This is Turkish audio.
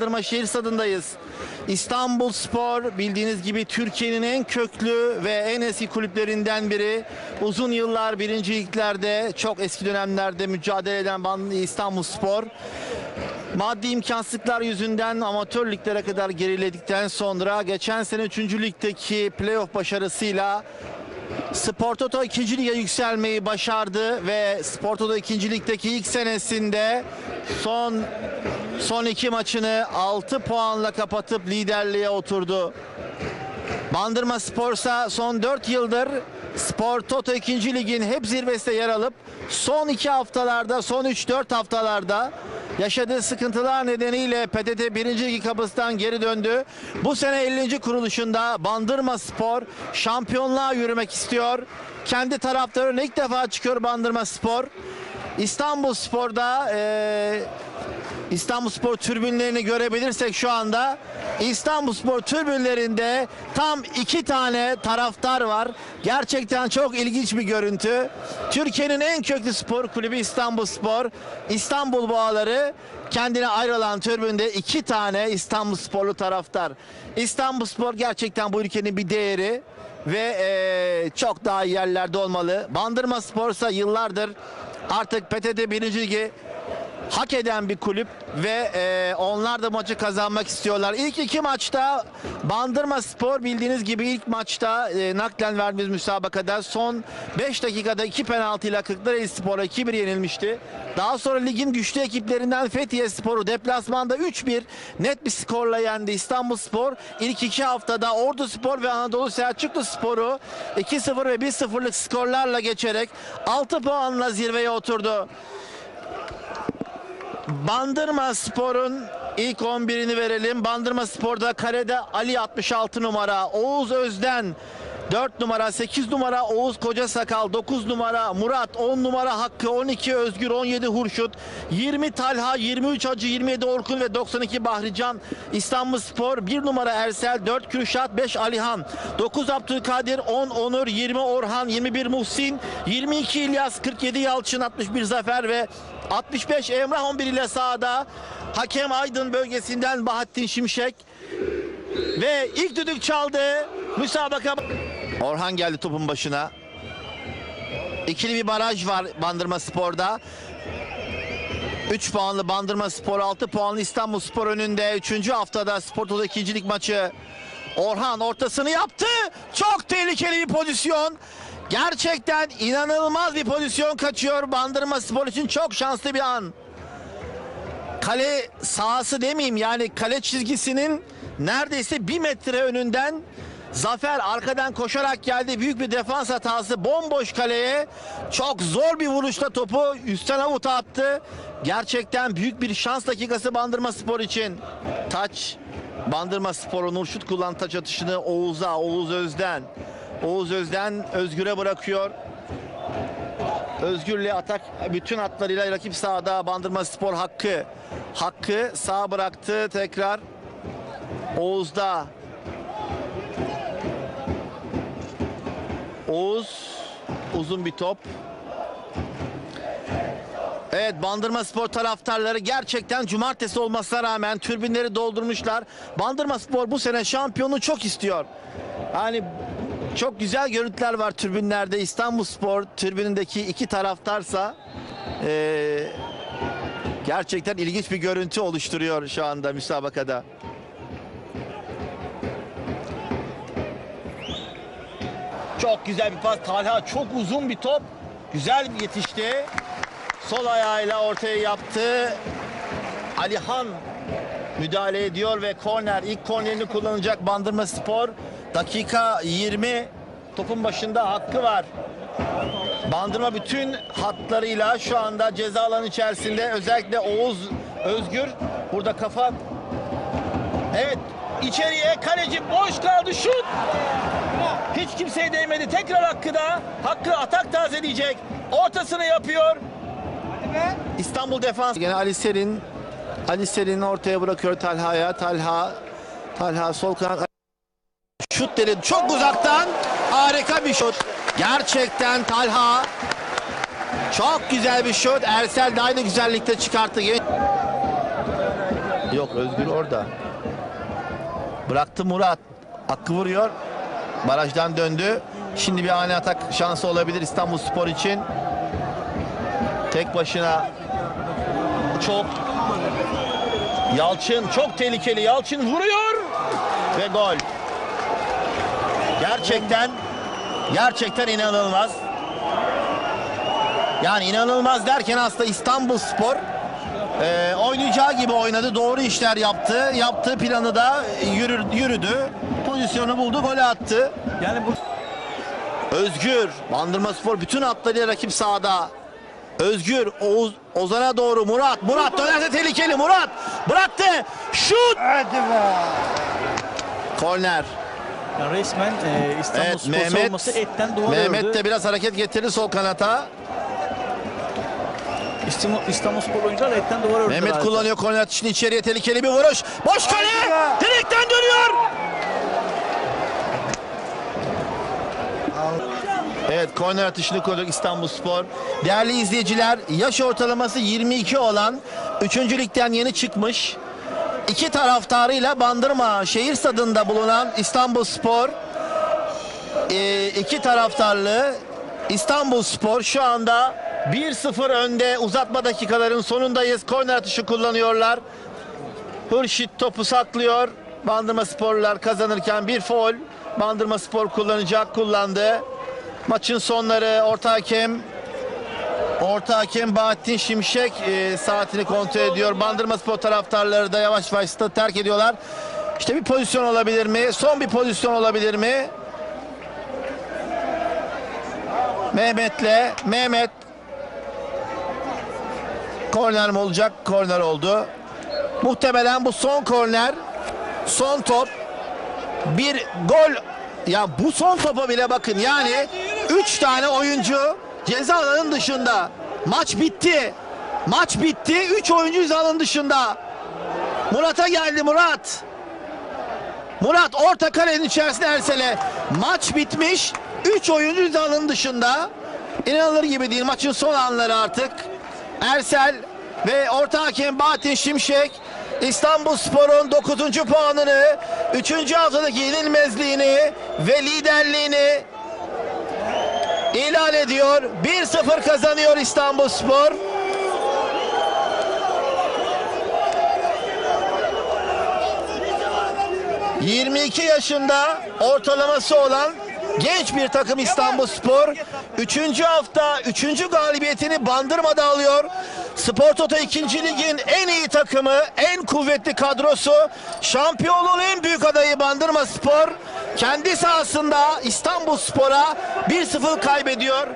Bandırma Şehir Stadı'ndayız. İstanbul Spor bildiğiniz gibi Türkiye'nin en köklü ve en eski kulüplerinden biri. Uzun yıllar birinci liglerde çok eski dönemlerde mücadele eden İstanbul Spor. Maddi imkansızlıklar yüzünden amatör liglere kadar geriledikten sonra geçen sene 3. ligdeki playoff başarısıyla Spor Toto 2. lige yükselmeyi başardı ve Spor Toto 2. ligdeki ilk senesinde son son iki maçını 6 puanla kapatıp liderliğe oturdu. Bandırma Spor'sa son 4 yıldır Spor Toto 2. Lig'in hep zirvesinde yer alıp son 2 haftalarda, son 3-4 haftalarda yaşadığı sıkıntılar nedeniyle PTT 1. Lig kapısından geri döndü. Bu sene 50. kuruluşunda Bandırma Spor şampiyonluğa yürümek istiyor. Kendi taraftarına ilk defa çıkıyor Bandırma Spor. İstanbul Spor'da eee İstanbul Spor türbünlerini görebilirsek şu anda İstanbul Spor türbünlerinde tam iki tane taraftar var. Gerçekten çok ilginç bir görüntü. Türkiye'nin en köklü spor kulübü İstanbul Spor. İstanbul Boğaları kendine ayrılan türbünde iki tane İstanbul Sporlu taraftar. İstanbul Spor gerçekten bu ülkenin bir değeri ve eee, çok daha iyi yerlerde olmalı. Bandırma Spor'sa yıllardır artık PTT 1. Ligi hak eden bir kulüp ve e, onlar da maçı kazanmak istiyorlar. İlk iki maçta Bandırma Spor bildiğiniz gibi ilk maçta e, naklen verdiğimiz müsabakada son 5 dakikada iki penaltıyla Kırklareli Spor'a 2-1 yenilmişti. Daha sonra ligin güçlü ekiplerinden Fethiye Spor'u deplasmanda 3-1 net bir skorla yendi İstanbul Spor. İlk iki haftada Ordu Spor ve Anadolu Selçuklu Spor'u 2-0 ve 1-0'lık skorlarla geçerek 6 puanla zirveye oturdu. Bandırma Spor'un ilk 11'ini verelim. Bandırma Spor'da karede Ali 66 numara, Oğuz Özden 4 numara, 8 numara Oğuz Koca Sakal, 9 numara Murat, 10 numara Hakkı, 12 Özgür, 17 Hurşut, 20 Talha, 23 Hacı, 27 Orkun ve 92 Bahrican. İstanbul Spor. 1 numara Ersel, 4 Kürşat, 5 Alihan, 9 Abdülkadir, 10 Onur, 20 Orhan, 21 Muhsin, 22 İlyas, 47 Yalçın, 61 Zafer ve 65 Emrah 11 ile sahada. Hakem Aydın bölgesinden Bahattin Şimşek. Ve ilk düdük çaldı. Müsabaka Orhan geldi topun başına. İkili bir baraj var Bandırma Spor'da. 3 puanlı Bandırma Spor, 6 puanlı İstanbul Spor önünde. 3. haftada Spor Toto ikincilik maçı. Orhan ortasını yaptı. Çok tehlikeli bir pozisyon. Gerçekten inanılmaz bir pozisyon kaçıyor. Bandırma Spor için çok şanslı bir an. Kale sahası demeyeyim yani kale çizgisinin neredeyse bir metre önünden Zafer arkadan koşarak geldi. Büyük bir defans hatası. Bomboş kaleye çok zor bir vuruşla topu üstten avuta attı. Gerçekten büyük bir şans dakikası Bandırma Spor için. Taç Bandırma Spor'un Nurşut kullan taç atışını Oğuz'a, Oğuz Özden. Oğuz Özden Özgür'e bırakıyor. Özgür'le atak bütün hatlarıyla rakip sahada Bandırma Spor hakkı. Hakkı sağ bıraktı tekrar. Oğuz'da. Uzun bir top. Evet Bandırma Spor taraftarları gerçekten cumartesi olmasına rağmen türbinleri doldurmuşlar. Bandırma Spor bu sene şampiyonu çok istiyor. Yani çok güzel görüntüler var türbinlerde. İstanbul Spor türbinindeki iki taraftarsa eee, gerçekten ilginç bir görüntü oluşturuyor şu anda müsabakada. Çok güzel bir pas. Talha çok uzun bir top. Güzel yetişti. Sol ayağıyla ortaya yaptı. Alihan müdahale ediyor ve korner. ilk kornerini kullanacak Bandırma Spor. Dakika 20. Topun başında hakkı var. Bandırma bütün hatlarıyla şu anda ceza alanı içerisinde. Özellikle Oğuz Özgür burada kafa. Evet içeriye kaleci boş kaldı şut. Hiç kimseye değmedi. Tekrar Hakkı da. Hakkı atak tazeleyecek. Ortasını yapıyor. İstanbul defans. Gene Ali Serin. Ali Serin ortaya bırakıyor Talha'ya. Talha. Talha sol kanat. Şut dedi. Çok uzaktan. Harika bir şut. Gerçekten Talha. Çok güzel bir şut. Ersel de aynı güzellikte çıkarttı. Yok Özgür orada. Bıraktı Murat. Hakkı vuruyor. Barajdan döndü. Şimdi bir ani atak şansı olabilir İstanbul Spor için. Tek başına çok Yalçın çok tehlikeli. Yalçın vuruyor ve gol. Gerçekten gerçekten inanılmaz. Yani inanılmaz derken aslında İstanbul Spor e, oynayacağı gibi oynadı. Doğru işler yaptı. Yaptığı planı da yürür, yürüdü. Pozisyonu buldu, golü attı. Yani bu Özgür, Bandırma Spor bütün hatlarıyla rakip sahada. Özgür, Oğuz, Ozan'a doğru Murat. Murat dönerse tehlikeli. Murat bıraktı. Şut. hadi be. Korner. Ya resmen e, İstanbul Evet, Spor Mehmet- savunması etten duvar Mehmet ördü. de biraz hareket getirdi sol kanata. İstanbul, İstanbul Spor oyuncular etten duvar ördü. Mehmet kullanıyor korner atışını içeriye tehlikeli bir vuruş. Boş kale. Direkten dönüyor. Evet korner atışını koyduk İstanbul Spor. Değerli izleyiciler yaş ortalaması 22 olan 3. ligden yeni çıkmış. iki taraftarıyla Bandırma şehir stadında bulunan İstanbul Spor e, iki taraftarlı İstanbul Spor şu anda 1-0 önde uzatma dakikaların sonundayız. Korner atışı kullanıyorlar. Hırşit topu saklıyor. Bandırma Sporlular kazanırken bir foul. Bandırma Spor kullanacak, kullandı. Maçın sonları orta hakem Orta hakem Bahattin Şimşek e, saatini kontrol ediyor. Bandırma Spor taraftarları da yavaş yavaş stadı terk ediyorlar. İşte bir pozisyon olabilir mi? Son bir pozisyon olabilir mi? Mehmet'le Mehmet korner mi olacak? Korner oldu. Muhtemelen bu son korner, son top bir gol. Ya bu son topa bile bakın yani 3 tane oyuncu ceza alanının dışında. Maç bitti. Maç bitti. 3 oyuncu ceza alanının dışında. Murat'a geldi Murat. Murat orta karenin içerisinde Ersel'e. Maç bitmiş. 3 oyuncu ceza alanının dışında. İnanılır gibi değil. Maçın son anları artık. Ersel ve orta hakem Bahattin Şimşek İstanbul Spor'un 9. puanını, 3. haftadaki yenilmezliğini ve liderliğini ilan ediyor. 1-0 kazanıyor İstanbul Spor. ...22 yaşında ortalaması olan genç bir takım İstanbul Spor. Üçüncü hafta üçüncü galibiyetini Bandırma'da alıyor. Spor Toto 2. Lig'in en iyi takımı, en kuvvetli kadrosu, şampiyonluğun en büyük adayı Bandırma Spor. Kendi sahasında İstanbul Spor'a 1-0 kaybediyor.